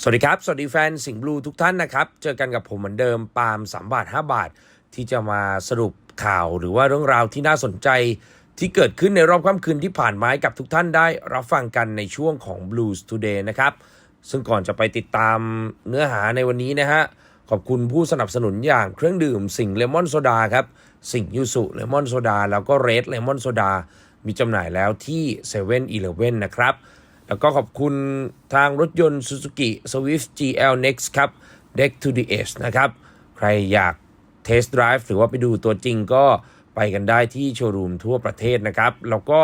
สวัสดีครับ สวัสดีแฟนสิงห์บลูทุกท่านนะครับ เจอกันกับผมเหมือนเดิมปาล์ม3บาท5บาท ที่จะมาสรุปข่าวหรือว่าเรื่องราวที่น่าสนใจ ที่เกิดขึ้นในรอบค่ำคืนที่ผ่านมาให้กับทุกท่านได้รับฟังกันในช่วงของ Blues Today นะครับ ซึ่งก่อนจะไปติดตามเนื้อหาในวันนี้นะฮะ ขอบคุณผู้สนับสนุนอย่างเครื่องดื่มสิงเลมอนโซดาครับสิงยูสุเลมอนโซดาแล้วก็เรดเลมอนโซดามีจำหน่ายแล้วที่7 e เ e ่ e อนะครับ แล้วก็ขอบคุณทางรถยนต์ Suzuki Swift GL Next ครับ Deck to the Edge นะครับ ใครอยากเทส t d ไดรฟ์หรือว่าไปดูตัวจริงก็ไปกันได้ที่โชว์รูมทั่วประเทศนะครับ แล้วก็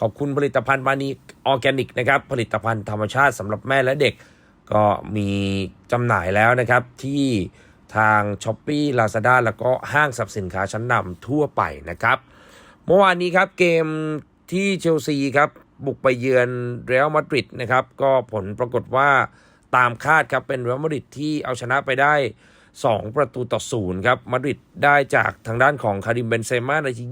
ขอบคุณผลิตภัณฑ์บานีออร์แกนิกนะครับ ผลิตภัณฑ์ธรรมชาติสำหรับแม่และเด็ก ก็มีจำหน่ายแล้วนะครับที่ทาง s h อ p e e Lazada แล้วก็ห้างสรรพสินค้าชั้นนำทั่วไปนะครับ เมื่อวานนี้ครับเกมที่เชลซีครับ บุกไปเยือนเรอัลมาดริดนะครับ ก็ผลปรากฏว่าตามคาดครับเป็นเรอัลมาดริดที่เอาชนะไปได้ 2 ประตูต่อศูนย์ครับมาดริดได้จากทางด้านของคาริมเบนเซม่านาที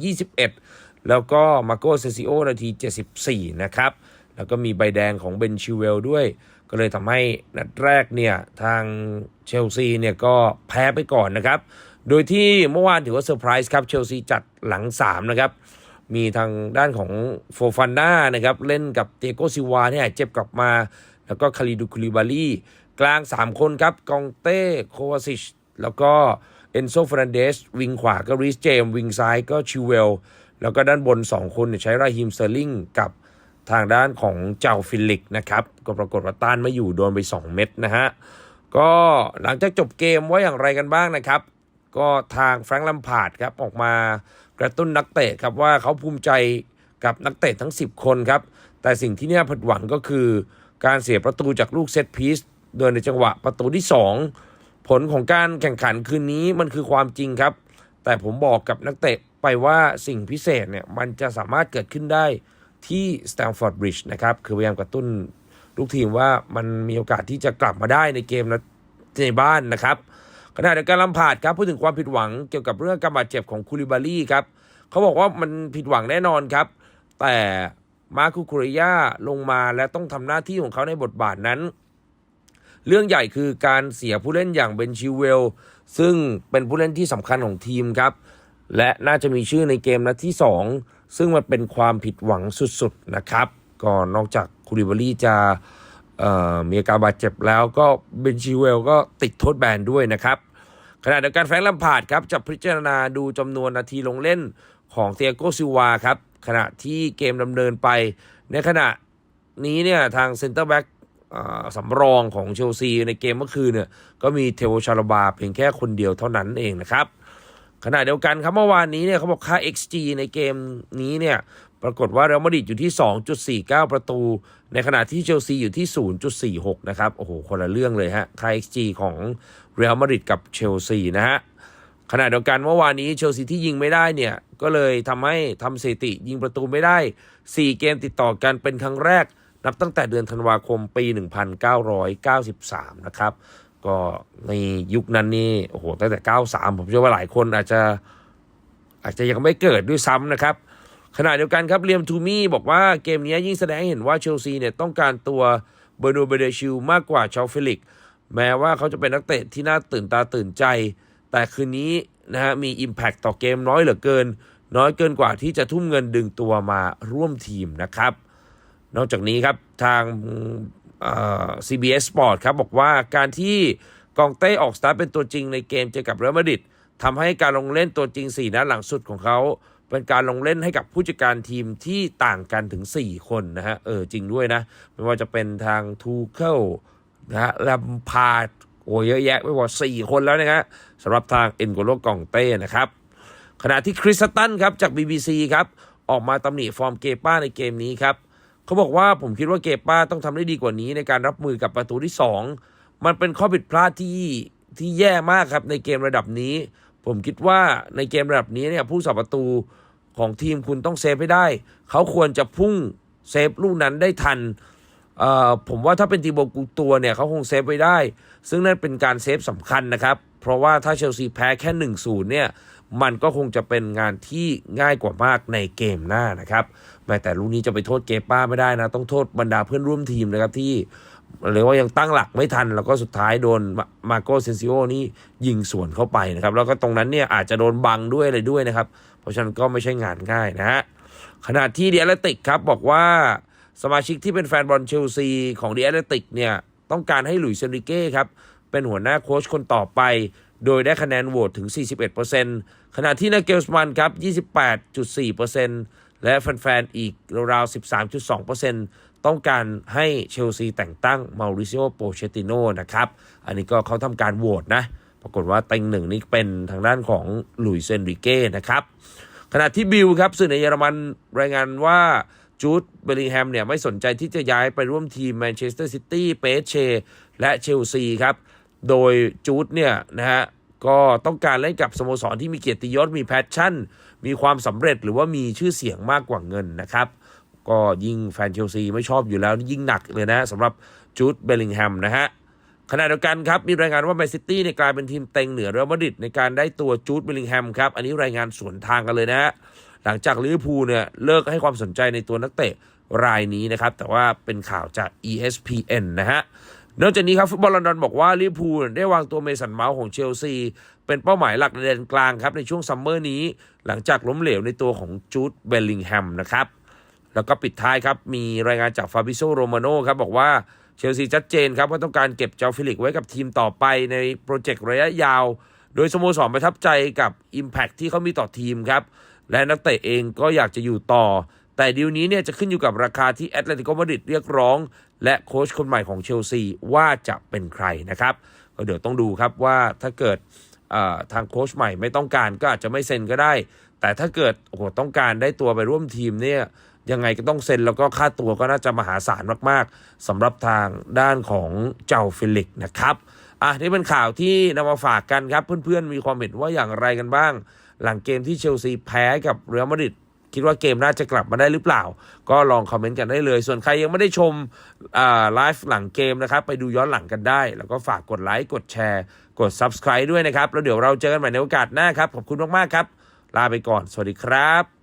21 แล้วก็มาโกเซซิโอนาที 74 นะครับ แล้วก็มีใบแดงของเบนชิเวลด้วย ก็เลยทำให้นัดแรกเนี่ย ทางเชลซีเนี่ยก็แพ้ไปก่อนนะครับ โดยที่เมื่อวานถือว่าเซอร์ไพรส์ครับเชลซีจัดหลัง 3 นะครับ มีทางด้านของโฟฟาน่านะครับ เล่นกับเตโกซิวาที่ยเจ็บกลับมา แล้วก็คาริดูคุลิบาลีกลาง 3 คนครับ กองเต้ โควาซิช แล้วก็เอนโซฟรันเดส วิงขวาก็ริสเจม วิงซ้ายก็ชิวเวล แล้วก็ด้านบน 2 คนเนี่ยใช้ราฮิมเซอร์ลิงกับทางด้านของเจ้าฟิลิกนะครับ ก็ปรากฏว่าต้านไม่อยู่โดนไป 2 เม็ดนะฮะ ก็หลังจากจบเกมว่าอย่างไรกันบ้างนะครับ ก็ทางแฟรงค์ลัมพาร์ดครับออกมากระตุ้นนักเตะครับว่าเขาภูมิใจกับนักเตะทั้ง 10 คนครับ แต่สิ่งที่น่าผิดหวังก็คือ การเสียประตูจากลูกเซตพีซโดยในจังหวะประตูที่ 2 ผลของการแข่งขันคืนนี้มันคือความจริงครับ แต่ผมบอกกับนักเตะไปว่าสิ่งพิเศษเนี่ยมันจะสามารถเกิดขึ้นได้ที่สแตมฟอร์ดบริดจ์นะครับ คือพยายามกระตุ้นลูกทีมว่ามันมีโอกาสที่จะกลับมาได้ในเกมในบ้านนะครับ ขณะเดียวกันลำพาดครับพูดถึงความผิดหวังเกี่ยวกับเรื่องการบาดเจ็บของคูลิบาลี่ครับเขาบอกว่ามันผิดหวังแน่นอนครับ แต่มาคุคุริยาลงมาและต้องทำหน้าที่ของเขาในบทบาทนั้น เรื่องใหญ่คือการเสียผู้เล่นอย่างเบนชิวเวล ซึ่งเป็นผู้เล่นที่สำคัญของทีมครับ และน่าจะมีชื่อในเกมนัดที่ 2 ซึ่งมันเป็นความผิดหวังสุดๆนะครับ ก็นอกจากคูริบารี่จะมีอาการบาดเจ็บแล้วก็เบนชิเวลก็ติดโทษแบนด้วยนะครับ ขณะเดียวกันแฟรงค์ลัมพาดครับจะพิจารณาดูจำนวนนาทีลงเล่นของเตียโกซิวาครับขณะที่เกมดำเนินไป ในขณะนี้เนี่ยทางเซนเตอร์แบ็กสำรองของเชลซีในเกมเมื่อคืนเนี่ยก็มีเทโวชาลบาเพียงแค่คนเดียวเท่านั้นเองนะครับขณะเดียวกันครับเมื่อวานนี้เนี่ยเขาบอกค่า XG ในเกมนี้เนี่ย ปรากฏว่าเรอัลมาดริดอยู่ที่ 2.49 ประตู ในขณะที่เชลซีอยู่ที่ 0.46 นะครับ โอ้โห คนละเรื่องเลยฮะค่า XG ของเรอัลมาดริดกับเชลซีนะฮะ ขณะเดียวกันเมื่อวานนี้เชลซีที่ยิงไม่ได้เนี่ย ก็เลยทำให้ทำสถิติยิงประตูไม่ได้ 4 เกมติดต่อกันเป็นครั้งแรก นับตั้งแต่เดือนธันวาคมปี 1993 นะครับ ก็ในยุคนั้นนี่ โอ้โห ตั้งแต่ 93 ผมเชื่อว่าหลายคนอาจจะอาจจะยังไม่เกิดด้วยซ้ำนะครับ ขณะเดียวกันครับเลียมทูมี่บอกว่าเกมนี้ยิ่งแสดงให้เห็นว่าเชลซีเนี่ยต้องการตัวเบอร์นูเบเดชิลมากกว่าชาฟิลิก แม้ว่าเขาจะเป็นนักเตะที่น่าตื่นตาตื่นใจ แต่คืนนี้นะฮะมี Impact ต่อเกมน้อยเหลือเกิน น้อยเกินกว่าที่จะทุ่มเงินดึงตัวมาร่วมทีมนะครับ นอกจากนี้ครับทาง CBS Sport ครับบอกว่าการที่กองเต้ออกสตาร์เป็นตัวจริงในเกมเจอกับเรอัลมาดริดทำให้การลงเล่นตัวจริง 4นัดหลังสุดของเขา เป็นการลงเล่นให้กับผู้จัดการทีมที่ต่างกันถึง 4 คนนะฮะ เออจริงด้วยนะ ไม่ว่าจะเป็นทางทูเคิลนะฮะลัมพาดโอ้เยอะแยะไม่ว่า 4 คนแล้วนะฮะสำหรับทางเอ็นโกโลกองเต้นะครับ ขณะที่คริสตันครับจาก BBC ครับ ออกมาตำหนิฟอร์มเกป้าในเกมนี้ครับเขาบอกว่าผมคิดว่าเกป้าต้องทำได้ดีกว่านี้ในการรับมือกับประตูที่ 2 มันเป็นข้อผิดพลาดที่ที่แย่มากครับในเกมระดับนี้ ผมคิดว่าในเกมระดับนี้เนี่ยผู้สับประตูของทีมคุณต้องเซฟให้ได้ เขาควรจะพุ่งเซฟลูกนั้นได้ทันผมว่าถ้าเป็นทีโบกูตัวเนี่ยเขาคงเซฟไว้ได้ ซึ่งนั่นเป็นการเซฟสำคัญนะครับ เพราะว่าถ้าเชลซีแพ้แค่1นศูนย์เนี่ย มันก็คงจะเป็นงานที่ง่ายกว่ามากในเกมหน้านะครับ แม้แต่ลูกนี้จะไปโทษเกป้าไม่ได้นะ ต้องโทษบรรดาเพื่อนร่วมทีมนะครับที่ เรียกว่ายังตั้งหลักไม่ทัน แล้วก็สุดท้ายโดนมาโกเซนซิโอนี่ยิงสวนเข้าไปนะครับ แล้วก็ตรงนั้นเนี่ยอาจจะโดนบังด้วยอะไรด้วยนะครับ เพราะฉะนั้นก็ไม่ใช่งานง่ายนะฮะขณะที่เดีย l ติกครับบอกว่าสมาชิกที่เป็นแฟนบอลเชลซีของเดีย l ติกเนี่ยต้องการให้หลุยส์เซนริเก้ครับเป็นหัวหน้าโค้ชคนต่อไป โดยได้คะแนนโหวตถึง 41%ขณะที่นาเกลสมันครับ 28.4%และแฟนๆอีกราวๆ13.2% ต้องการให้เชลซีแต่งตั้งมาริซิโอโปเชติโนนะครับ อันนี้ก็เขาทำการโหวตนะ ปรากฏว่าเต็งหนึ่งนี่เป็นทางด้านของลุยเซนริเก้นะครับ ขณะที่บิลครับสื่อในเยอรมันรายงานว่าจูดเบลลิงแฮมเนี่ยไม่สนใจที่จะย้ายไปร่วมทีมแมนเชสเตอร์ซิตี้เปเชและเชลซีครับ โดยจูดเนี่ยนะฮะก็ต้องการเล่นกับสโมสรที่มีเกียรติยศมีแพชชั่น มีความสำเร็จหรือว่ามีชื่อเสียงมากกว่าเงินนะครับ ก็ยิ่งแฟนเชลซีไม่ชอบอยู่แล้วยิ่งหนักเลยนะสำหรับจูดเบลลิงแฮมนะฮะขณะเดียวกันครับ มีรายงานว่าแมนซิตี้เนี่ยกลายเป็นทีมเต็งเหนือเรอัลมาดริดในการได้ตัวจูดเบลลิงแฮมครับ อันนี้รายงานสวนทางกันเลยนะฮะหลังจากลิเวอร์พูลเนี่ยเลิกให้ความสนใจในตัวนักเตะรายนี้นะครับ แต่ว่าเป็นข่าวจาก ESPN นะฮะนอกจากนี้ครับฟุตบอลลอนดอนบอกว่าลิเวอร์พูลได้วางตัวเมสันเมาส์ของเชลซี เป็นเป้าหมายหลักในแดนกลางครับในช่วงซัมเมอร์นี้ หลังจากล้มเหลวในตัวของจูดเบลลิงแฮมนะครับ แล้วก็ปิดท้ายครับ มีรายงานจากฟาบิโซโรมาโนครับ บอกว่าเชลซีชัดเจนครับ ว่าต้องการเก็บเจ้าฟิลิกไว้กับทีมต่อไปในโปรเจกต์ระยะยาว โดยสโมสรประทับใจกับ Impact ที่เขามีต่อทีมครับ และนักเตะเองก็อยากจะอยู่ต่อ แต่ดีลนี้เนี่ยจะขึ้นอยู่กับราคาที่แอตเลติโกมาดริดเรียกร้อง และโค้ชคนใหม่ของเชลซีว่าจะเป็นใครนะครับก็เดี๋ยวต้องดูครับว่าถ้าเกิดทางโค้ชใหม่ไม่ต้องการก็อาจจะไม่เซ็นก็ได้ แต่ถ้าเกิดโอ้โหต้องการได้ตัวไปร่วมทีมเนี่ย ยังไงก็ต้องเซ็นแล้วก็ค่าตัวก็น่าจะมหาศาลมากๆสำหรับทางด้านของเจ้าฟิลิกนะครับอะนี่เป็นข่าวที่นำมาฝากกันครับ เพื่อนๆ มีความเห็นว่าอย่างไรกันบ้าง หลังเกมที่เชลซีแพ้กับเรอัลมาดริดคิดว่าเกมน่าจะกลับมาได้หรือเปล่า ก็ลองคอมเมนต์กันได้เลย ส่วนใครยังไม่ได้ชมไลฟ์หลังเกมนะครับ ไปดูย้อนหลังกันได้ แล้วก็ฝากกดไลค์ กดแชร์ กด Subscribe ด้วยนะครับ แล้วเดี๋ยวเราเจอกันใหม่ในโอกาสหน้าครับ ขอบคุณมาก ๆ ครับ ลาไปก่อน สวัสดีครับ